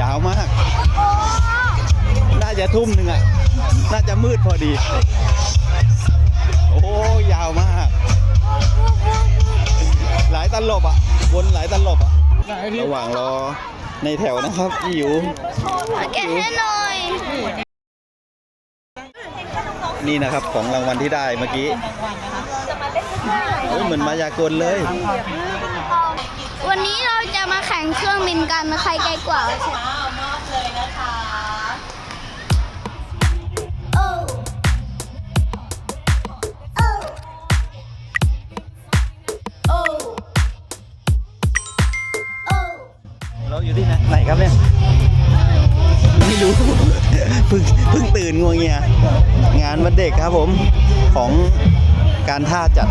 ยาวมาก น่าจะทุ่มหนึ่งอะ น่าจะมืดพอดี โอ้ยาวมาก หลายตลบอะ วนหลายตลบอะ ระหว่างรอในแถวนะครับพี่อยู่แกะให้หน่อย นี่นะครับของรางวัลที่ได้เมื่อกี้โอ้เหมือนมายากลเลย วันนี้เราจะมาแข่งเครื่องบินกันใครไกลกว่าโอ้โอ้โอ้โอ้เราอยู่ที่ไหนไหนครับเนี่ย ไม่รู้ เพิ่งเพิ่งตื่นงวงเงียงานวันเด็กครับผมของการท่าจัด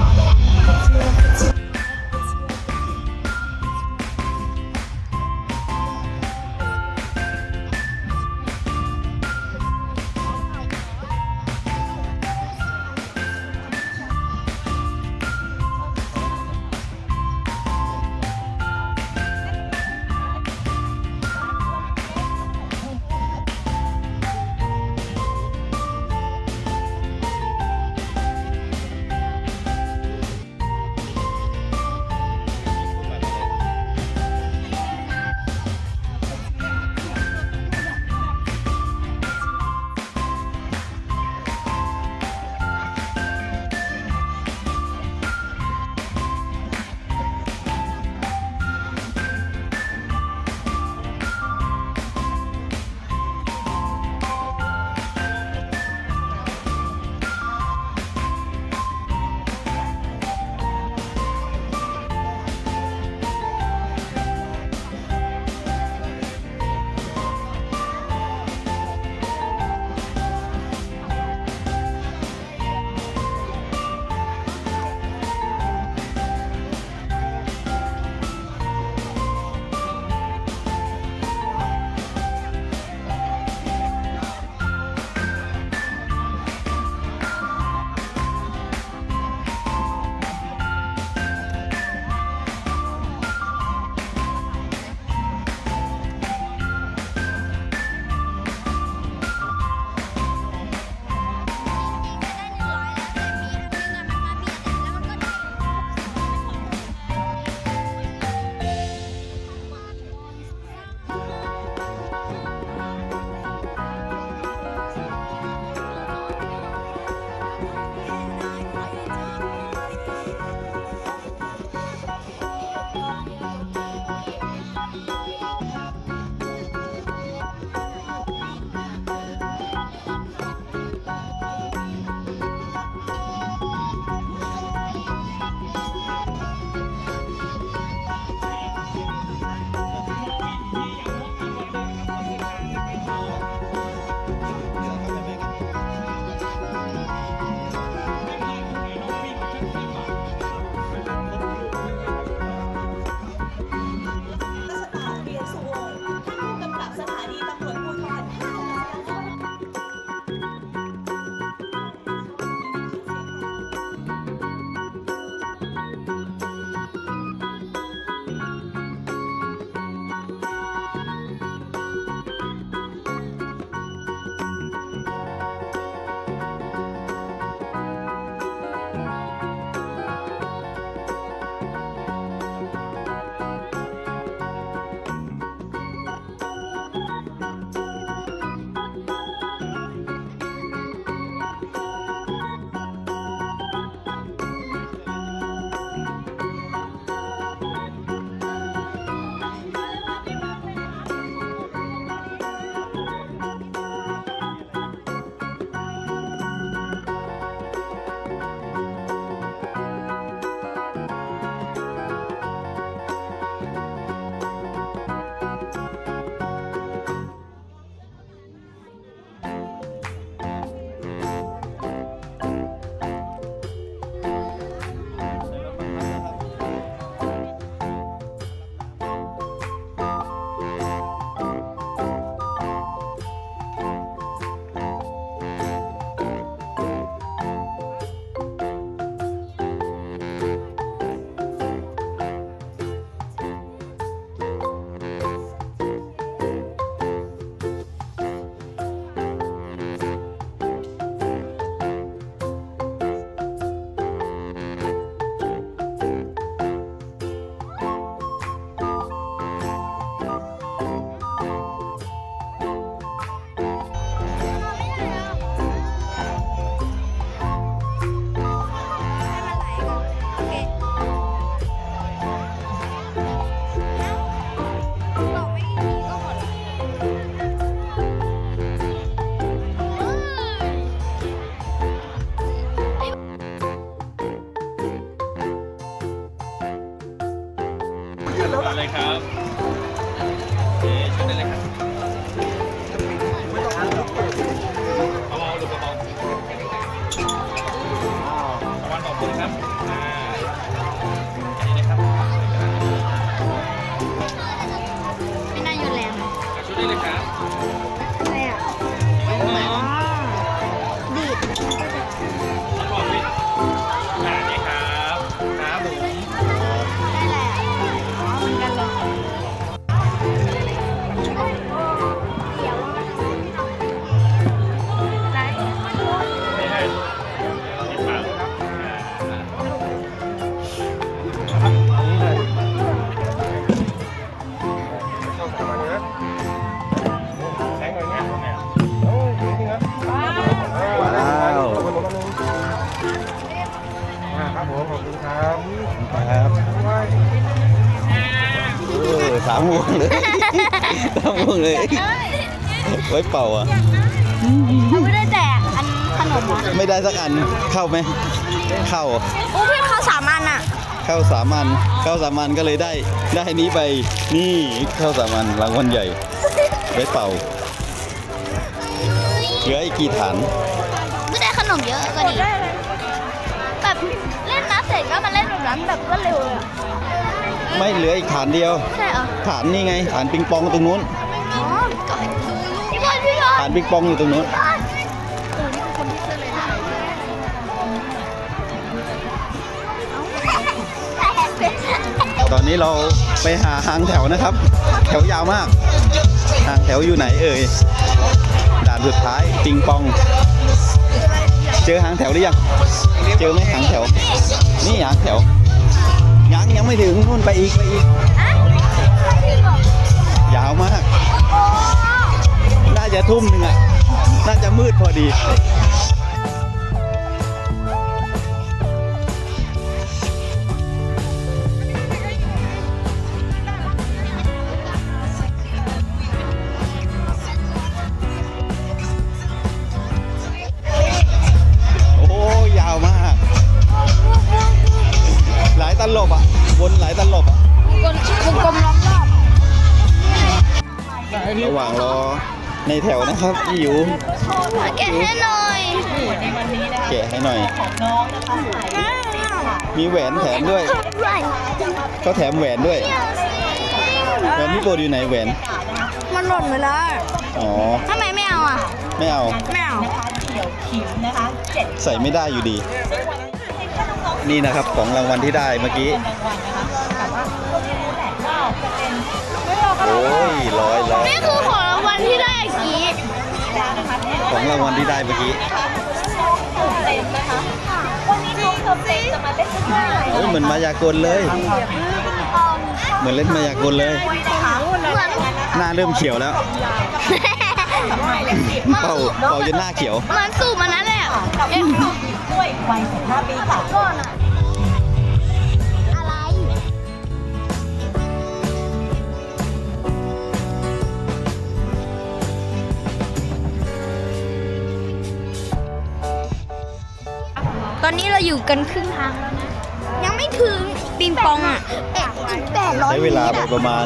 อะไรครับ สามวงเลย ไว้เป่าอะ เขาไม่ได้แจกอันขนมอะไม่ได้สักอัน เข้าไหม เข้า โอ้เพื่อนเขาสามอันอะ เข้าสามัญเข้าสามัญก็เลยได้ ได้นี้ไป นี่เข้าสามัญรางวัลใหญ่ ไว้เป่า เหลืออีกกี่ฐาน ไม่ได้ขนมเยอะก็ดีแบบเล่นน้ำเสร็จก็มาเล่นแบบนั้นแบบรวดเร็วเลยอะ ไม่เหลืออีกฐานเดียว ใช่เหรอฐานนี่ไง ฐานปิงปองตรงนู้น อ๋อก็พี่บอลพี่บอลฐานปิงปองอยู่ตรงนู้นตอนนี้เราไปหาหางแถวนะครับ แถวยาวมาก หางแถวอยู่ไหนเอ่ย ด่านสุดท้ายปิงปอง เจอหางแถวหรือยัง เจอไหมหางแถว นี่หางแถว ยังยังไม่ถึงนู่นไปอีกไปอีก ยาวมาก น่าจะทุ่มหนึ่งอะ น่าจะมืดพอดี ระหว่างรอในแถวนะครับพี่อยู่แกะให้หน่อยแกะให้หน่อย มีแหวนแถมด้วยเขาแถมแหวนด้วยแหวนพี่โบอยู่ไหนแหวน มันหล่นไปแล้ว อ๋อทำไมไม่เอาอะ ไม่เอา ไม่เอาใส่ไม่ได้อยู่ดี นี่นะครับของรางวัลที่ได้เมื่อกี้ อ้ยร้อยร้อยนี่คือของรางวัลที่ได้เมื่อกี้ของรางวัลที่ได้เมื่อกี้เฮ้ยเหมือนมายากลเลย เหมือนเล่นมายากลเลยเหมือนหน้าเริ่มเขียวแล้ว เป่าเป่าจนหน้าเขียว เหมือนสูบมันนั่นแหละเอ๊ะก่อนอะ นนี้เราอยู่กันครึ่งทางแล้วนะยังไม่ถึงปิงปองอะเอ๊ะอีกแปดร้อยใช้เวลาไปประมาณ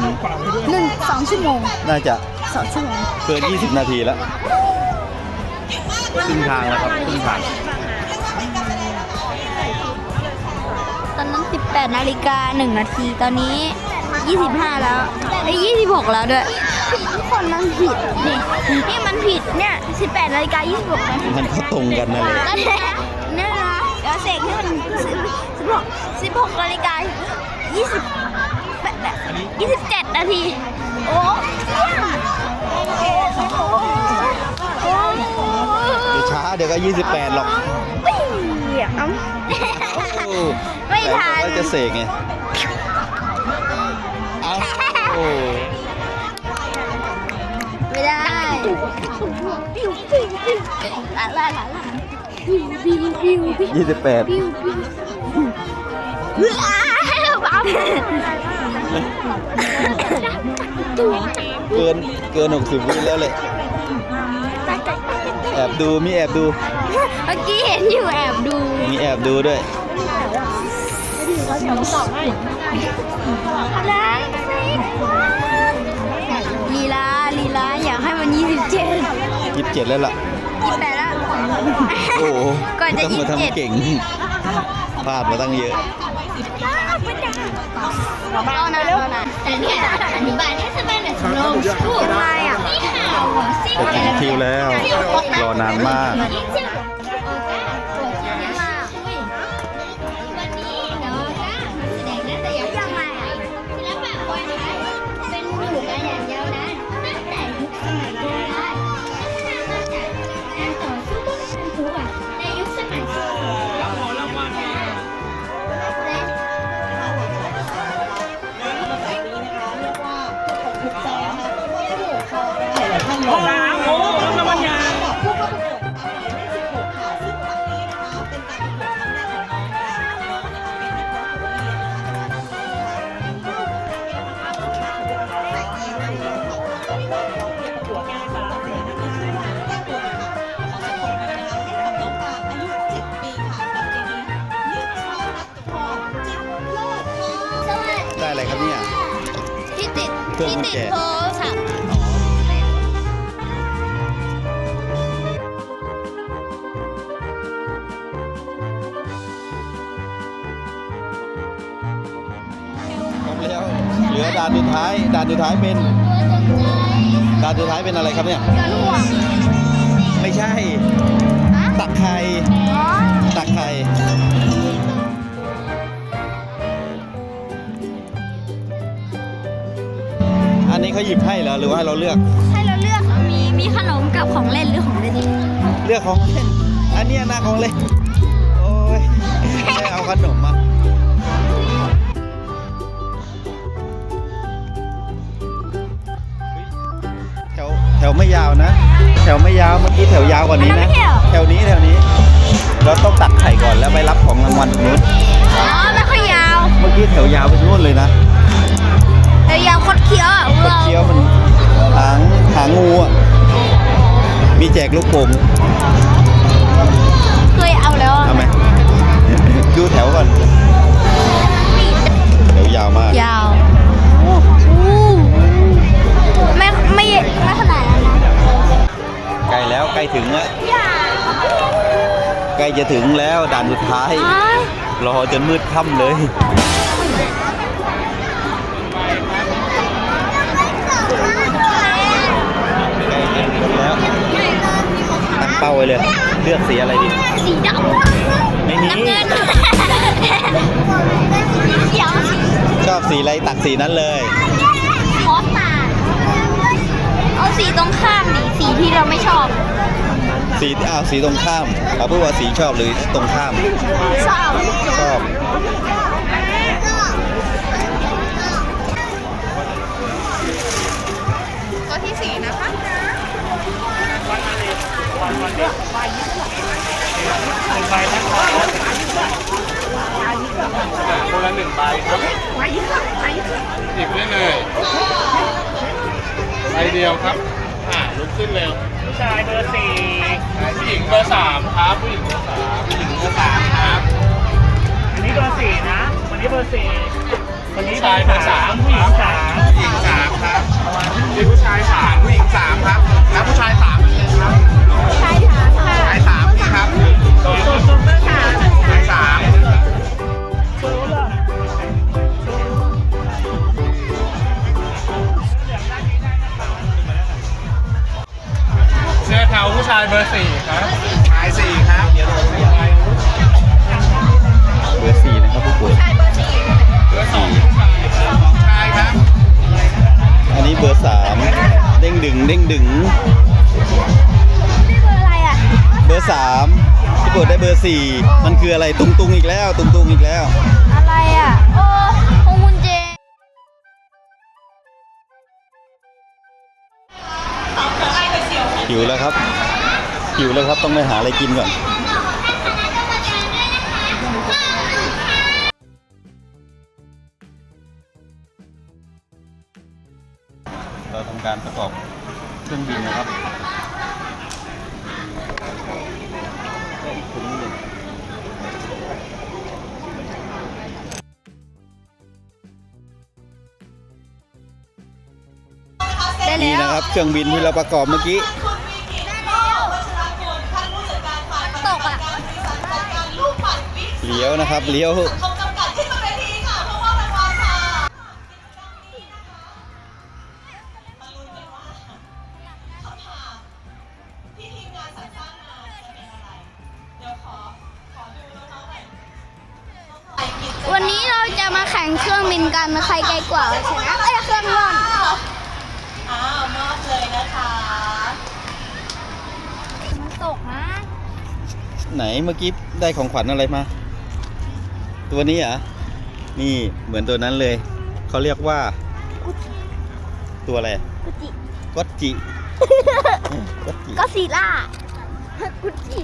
หนึ่งสองชั่วโมงน่าจะสองชั่วโมงเกิน 20 นาทีแล้วครึ่งทางแล้วครับครึ่งทาง ตอนนั้น18นาฬิกา1นาทีตอนนี้ 25 แล้วไอ้ย26 แล้วด้วยทุกคนมันผิดนี่นี่มันผิดเนี่ย18นาฬิกา26นาทีมันก็ตรงกันนั่นแหละ นั่นแหละเนี่ยนะเดี๋ยวเสกให้มัน16 16นาฬิกา20แบบแบบ27นาทีโอ้โอ้เดี๋ยวช้าเดี๋ยวก็28หรอกวิ่งเอ้าโอ้ไม่ทันแต่ว่าจะเสกไงเอ้าโอ้ไม่ได้ปิ้วปิ้วปิ้วลาลาลาลา ปิ้วปิ้วปิ้วปิ้วยี่สิบแปดปิ้วปิ้วว้าวบ้าเกินเกิน60วิแล้วเลยแอบดูมีแอบดู เมื่อกี้เห็นอยู่แอบดู มีแอบดูด้วยวลีลาลีลาอยากให้มันยี่สิบเจ็ดยี่สิบเจ็ดแล้วล่ะ โอ้ก่อนจะยิงเจ็ดเก่งพลาดมาตั้งเยอะ เอานะเอานะแต่เนี่ยอธิบายให้สบายหน่อยสิน้องยัไงอะ นี่ค่ะหัวซิ่ง ถึงแล้ว รอนานมาก ได้ เครื่องที่กุญติดแจโทรศัพท์ครบแล้วเหลือด่านสุดท้ายด่านสุดท้ายเป็นด่านสุดท้ายเป็นอะไรครับเนี่ย กันห่วงไม่ใช่ ตักไข่อ๋อตักไข่ นนี้เขาหยิบให้เหรอหรือว่าให้เราเลือก ให้เราเลือกมีมีขนมกับของเล่นหรือของเล่นเลือกของเล่น อันเนี้ยนะของเล่น โอ้ยไม่เอาขนมมาแถวแถวไม่ยาวนะ แถวไม่ยาวเมื่อกี้แถวยาวกว่านี้นะ แถวนี้แถวนี้ เราต้องตักไข่ก่อนแล้วไปรับของรางวัลตรงนู้นอ๋อไม่ค่อยยาว เมื่อกี้แถวยาวไปนู่นเลยนะ แต่ยาวคดเคี้ยวอะคดเคี้ยวมันหางหางงูอะมีแจกลูกโป่งเคยเอาแล้วทำไหมดูแถวก่อนแถวยาวมาก ยาวไม่ไม่ไม่ขนาดนั้นนะใกล้แล้วใกล้ถึงแล้วยาวใกล้จะถึงแล้วด่านสุดท้าย รอจนมืดค่ำเลย ใกล้จะถึงแล้ว ตั้ งเป้าไว้เลย เลือกสีอะไรดี สีดำไม่มีน้ำเงินสีเขียวสีชอบสีอะไรตักสีนั้นเลยขอตาเอาสีตรงข้ามดิสีที่เราไม่ชอบ สีอ้าวสีตรงข้ามเอาพูดว่าสีชอบหรือตรงข้าม ชอบ ชอบ คนละหนึ่งใบครับหยิบได้เลยใบเดียวครับอ่าลุกขึ้นเร็วผู้ชายเบอร์สี่ผู้หญิงเบอร์สามครับผู้หญิงเบอร์สามผู้หญิงเบอร์สามครับอันนี้เบอร์สี่นะวันนี้เบอร์สี่วันนี้ผู้ชายเบอร์สามผู้หญิงสามผู้หญิงสามครับมีผู้ชายสามผู้หญิงสามครับ แล้วผู้ชายสามเลยครับ ชายถามค่ะชายสามนี่ครับเบอร์สามชายสามเสื้อเทาผู้ชายเบอร์สี่ครับ ชายสี่ครับเบอร์สี่นะครับผู้ป่วยเบอร์สองผู้ชายครับสองชายครับ อันนี้เบอร์สามเด้งดึงเด้งดึง ร์สามพี่โปรดได้เบอร์สี่มันคืออะไรตุงตุงอีกแล้วตุงตุงอีกแล้ว อะไรอะโอ้พวงกุญแจหิวแล้วครับหิวแล้วครับต้องไปหาอะไรกินก่อนเราทำการประกอบเครื่องบินนะครับ ได้นี่แล้วนะครับเครื่องบินที่เราประกอบเมื่อกี้ตกอะเลี้ยวนะครับเลี้ยว ไหนเมื่อกี้ได้ของขวัญอะไรมา ตัวนี้เหรอะนี่เหมือนตัวนั้นเลย เขาเรียกว่าตัวอะไรกุจิก็จิก็จิ ก็ซีล่ากุจิ